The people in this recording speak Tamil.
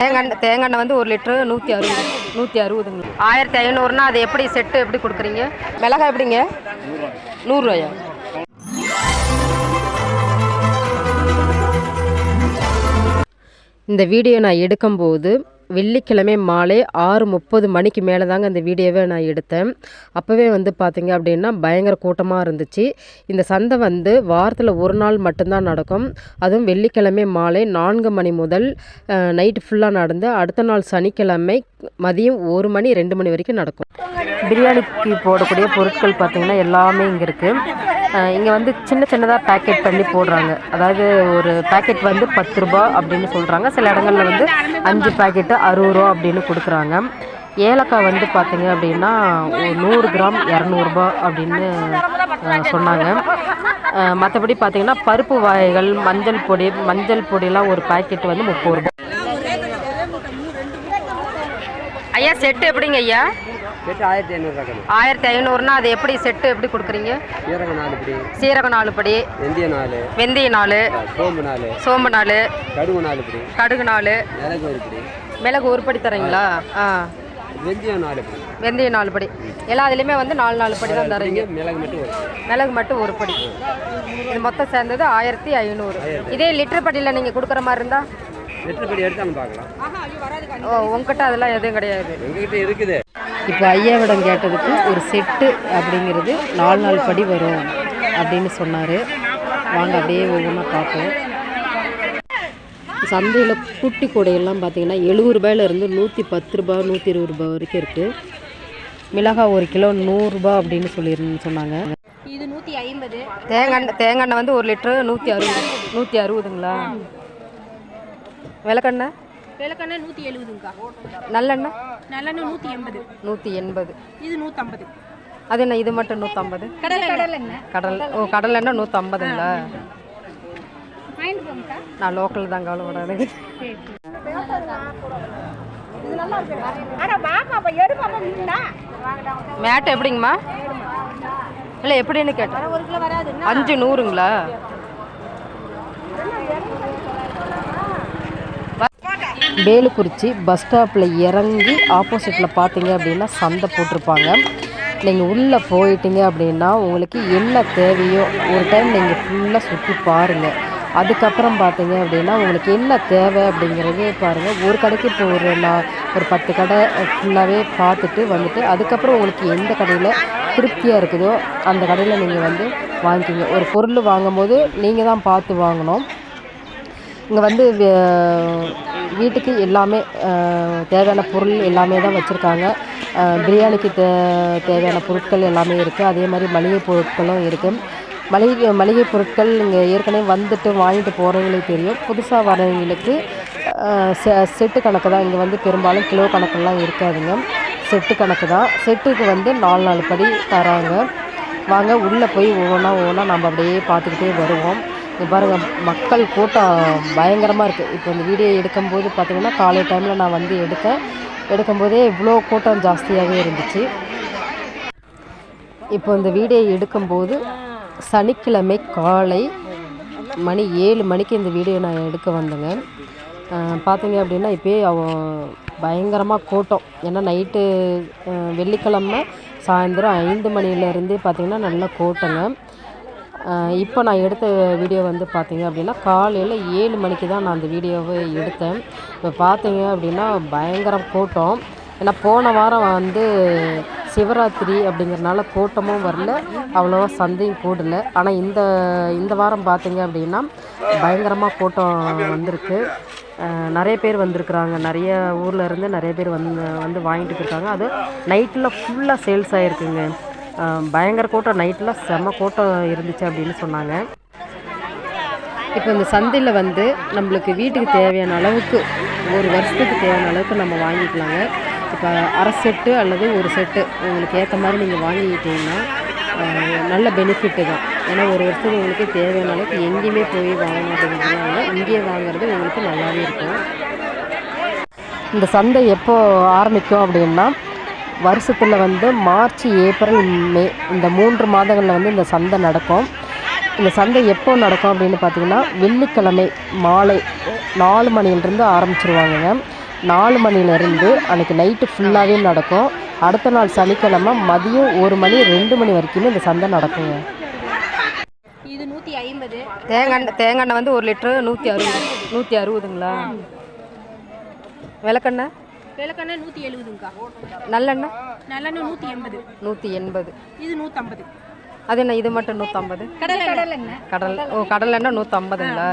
தேங்காய் தேங்காய் வந்து ஒரு லிட்ரு நூற்றி அறுபது நூற்றி அறுபதுங்க. ஆயிரத்தி ஐநூறுனா அது எப்படி செட்டு எப்படி கொடுக்குறீங்க? மிளகாய் எப்படிங்க? நூறுரூவாயா இந்த வீடியோ நான் எடுக்கும்போது வெள்ளிக்கிழமை மாலை ஆறு முப்பது மணிக்கு மேலே தாங்க இந்த வீடியோவை நான் எடுத்தேன். அப்போவே வந்து பார்த்தீங்க அப்படின்னா பயங்கர கூட்டமாக இருந்துச்சு. இந்த சந்தை வந்து வாரத்தில் ஒரு நாள் மட்டும்தான் நடக்கும். அதுவும் வெள்ளிக்கிழமை மாலை நான்கு மணி முதல் நைட்டு ஃபுல்லாக நடந்து அடுத்த நாள் சனிக்கிழமை மதியம் ஒரு மணி ரெண்டு மணி வரைக்கும் நடக்கும். பிரியாணிக்கு போடக்கூடிய பொருட்கள் பார்த்திங்கன்னா எல்லாமே இங்கே இருக்குது இங்கே வந்து சின்ன சின்னதாக பேக்கெட் பண்ணி போடுறாங்க. அதாவது ஒரு பேக்கெட் வந்து பத்து ரூபா அப்படின்னு சொல்கிறாங்க சில இடங்களில் வந்து அஞ்சு பேக்கெட்டு அறுபது ரூபா அப்படின்னு கொடுக்குறாங்க. ஏலக்காய் வந்து பார்த்தீங்க அப்படின்னா ஒரு நூறு கிராம் இரநூறுபா அப்படின்னு சொன்னாங்க. மற்றபடி பார்த்தீங்கன்னா பருப்பு வகைகள் மஞ்சள் பொடி மஞ்சள் பொடியெலாம் ஒரு பாக்கெட் வந்து முப்பது ரூபா. ஐயா செட்டு எப்படிங்க ஐயா? கேட்டு ஆயிரத்தி ஐநூறுரூவா கணக்கு ஆயிரத்தி ஐநூறுனா அது எப்படி செட்டு எப்படி கொடுக்குறீங்க? சீரக நாலு படி. சீரகம் நாலு படி. வெந்தய நாலு. வெந்தய நாலு. சோம்பு நாலு. சோம்பு நாலு. கடுகு நாலு படி. கடுகு நாலு. மிளகு ஒரு படி. மிளகு ஒரு படி தரீங்களா? ஆ. வெந்தயம் நாலு படி. வெந்தயம் நாலு படி. எல்லா இதுலேயுமே வந்து நாலு நாலு படி தான் தரீங்க. மிளகு மட்டும் ஒரு. மிளகு மட்டும் ஒரு படி. இது மொத்தம் சேர்ந்தது ஆயிரத்தி ஐநூறு. இதே லிட்டர் படியில் நீங்கள் கொடுக்குற மாதிரி இருந்தால் லிட்டர் படி எடுத்தாலும் பார்க்கலாம். ஓ உங்ககிட்ட அதெல்லாம் எதுவும் கிடையாது. எங்ககிட்ட இருக்குது இப்போ ஐயாவிடம் கேட்டதுக்கு ஒரு செட்டு அப்படிங்கிறது நாலு நாள் படி வரும் அப்படின்னு சொன்னார். வாங்க அப்படியே ஒவ்வொன்றா பார்ப்போம். சந்தையில் குட்டி கூடையெல்லாம் பார்த்தீங்கன்னா எழுபது ரூபாயிலிருந்து நூற்றி பத்து ரூபாய் நூற்றி இருபது ரூபாய் வரைக்கும் இருக்குது மிளகாய் ஒரு கிலோ நூறுரூபா அப்படின்னு சொல்லியிருந்து சொன்னாங்க. இது நூற்றி ஐம்பது. தேங்காய் தேங்காய் வந்து ஒரு லிட்ரு நூற்றி அறுபது நூற்றி அறுபதுங்களா? விளக்கெண்ணெய்? விளக்கெண்ணெய் நூற்றி எழுபதுங்கக்கா நல்லெண்ணெய்? நல்லெண்ணெய் நூற்றி எண்பது. நூற்றி எண்பது. இது நூற்றம்பது அது என்ன இது மட்டும் நூற்றம்பது கடலை கடலெண்ணெய் கடல் ஓ கடலெண்ணெய் நூற்றம்பதுங்களா நான் லோக்கல் தான் அப்போ எடுப்பாப்பா மேட் எப்படிங்கம்மா? இல்லை எப்படின்னு கேட்டேன். ஒரு கிலோ வராது அஞ்சு நூறுங்களா? வேலுக்குறிச்சி பஸ் ஸ்டாப்பில் இறங்கி ஆப்போசிட்டில் பார்த்தீங்க அப்படின்னா சந்தை போட்டிருப்பாங்க. நீங்கள் உள்ளே போயிட்டீங்க அப்படின்னா உங்களுக்கு என்ன தேவையோ ஒரு டைம் நீங்கள் ஃபுல்லாக சுற்றி பாருங்கள் அதுக்கப்புறம் பார்த்தீங்க அப்படின்னா உங்களுக்கு என்ன தேவை அப்படிங்கிறதே பாருங்கள் ஒரு கடைக்கு இப்போ ஒரு நான் ஒரு பத்து கடை ஃபுல்லாகவே பார்த்துட்டு வந்துட்டு அதுக்கப்புறம் உங்களுக்கு எந்த கடையில் திருப்தியாக இருக்குதோ அந்த கடையில் நீங்கள் வந்து வாங்கிக்கிங்க. ஒரு பொருள் வாங்கும்போது நீங்கள் தான் பார்த்து வாங்கணும். இங்கே வந்து வீட்டுக்கு எல்லாமே தேவையான பொருள் எல்லாமே தான் வச்சுருக்காங்க. பிரியாணிக்கு தே தேவையான பொருட்கள் எல்லாமே இருக்குது அதே மாதிரி மளிகை பொருட்களும் இருக்குது மளிகை மளிகை பொருட்கள் இங்கே ஏற்கனவே வந்துட்டு வாங்கிட்டு போகிறவங்களுக்கு தெரியும். புதுசாக வரவங்களுக்கு செ- செட்டு கணக்கு தான். இங்கே வந்து பெரும்பாலும் கிலோ கணக்கெல்லாம் இருக்காதுங்க. செட்டு கணக்கு தான். செட்டுக்கு வந்து நாலு நாலு படி தராங்க. வாங்க உள்ளே போய் ஒவ்வொன்றா ஒவ்வொன்றா நம்ம அப்படியே பார்த்துக்கிட்டே வருவோம். இங்க பாருங்க மக்கள் கூட்டம் பயங்கரமாக இருக்குது இப்போ இந்த வீடியோ எடுக்கும்போது பார்த்திங்கன்னா காலை டைமில் நான் வந்து எடுத்தேன் எடுக்கும்போதே இவ்வளோ கூட்டம் ஜாஸ்தியாகவே இருந்துச்சு. இப்போ இந்த வீடியோ எடுக்கும்போது சனிக்கிழமை காலை மணி ஏழு மணிக்கு இந்த வீடியோ நான் எடுக்க வந்தேங்க. பார்த்தீங்க அப்படின்னா இப்போயே அவன் பயங்கரமாக கூட்டம். ஏன்னா நைட்டு வெள்ளிக்கிழமை சாயந்தரம் ஐந்து மணிலேருந்தே பார்த்தீங்கன்னா நல்ல கூட்டங்க. இப்போ நான் எடுத்த வீடியோ வந்து பார்த்தீங்க அப்படின்னா காலையில் ஏழு மணிக்கு தான் நான் அந்த வீடியோவை எடுத்தேன். இப்போ பார்த்தீங்க அப்படின்னா பயங்கர கூட்டம். ஏன்னா போன வாரம் வந்து சிவராத்திரி அப்படிங்கிறனால கூட்டமும் வரல அவ்வளோவா சந்தையும் கூடல. ஆனால் இந்த இந்த வாரம் பார்த்தீங்க அப்படின்னா பயங்கரமாக கூட்டம் வந்திருக்கு. நிறைய பேர் வந்திருக்கிறாங்க. நிறைய ஊரில் இருந்து நிறைய பேர் வந்து வந்து வாங்கிட்டு இருக்காங்க அது நைட்டில் ஃபுல்லாக சேல்ஸ் ஆகிருக்குங்க பயங்கர கூட்டம். நைட்டில் செம கூட்டம் இருந்துச்சு அப்படின்னு சொன்னாங்க. இப்போ இந்த சந்தையில் வந்து நம்மளுக்கு வீட்டுக்கு தேவையான அளவுக்கு ஒரு வருஷத்துக்கு தேவையான அளவுக்கு நம்ம வாங்கிக்கலாங்க. இப்போ அரை செட்டு அல்லது ஒரு செட்டு உங்களுக்கு ஏற்ற மாதிரி நீங்கள் வாங்கிக்கிட்டீங்கன்னா நல்ல பெனிஃபிட்டு தான். ஏன்னா ஒரு வருஷத்துக்கு உங்களுக்கு தேவையான அளவுக்கு எங்கேயுமே போய் வாங்க அப்படிங்கிறதுனால இங்கேயே வாங்குறது உங்களுக்கு நல்லாவே இருக்கும். இந்த சந்தை எப்போ ஆரம்பிக்கும் அப்படின்னா வருஷத்தில் வந்து மார்ச் ஏப்ரல் மே இந்த மூன்று மாதங்களில் வந்து இந்த சந்தை நடக்கும். இந்த சந்தை எப்போ நடக்கும் அப்படின்னு பார்த்தீங்கன்னா வெள்ளிக்கிழமை மாலை நாலு மணியிலிருந்து ஆரம்பிச்சிருவாங்கங்க. நாலு மணிலேருந்து அன்றைக்கி நைட்டு ஃபுல்லாகவே நடக்கும். அடுத்த நாள் சனிக்கிழமை மதியம் ஒரு மணி ரெண்டு மணி வரைக்குமே இந்த சந்தை நடக்குங்க. இது நூற்றி ஐம்பது. தேங்காய் தேங்காய் எண்ணெய் வந்து ஒரு லிட்டரு நூற்றி அறுபது. நூற்றி அறுபதுங்களா? விளக்கெண்ணெய்? விளக்கெண்ணெய் நூற்றி எழுபதுங்கக்கா நல்லெண்ணெய்? நல்லெண்ணெய் நூற்றி எண்பது. நூற்றி எண்பது. இது நூற்றம்பது அது என்ன இது மட்டும் நூற்றம்பது கடலை கடல் ஓ கடல் எண்ணெய் நூற்றம்பதுங்களா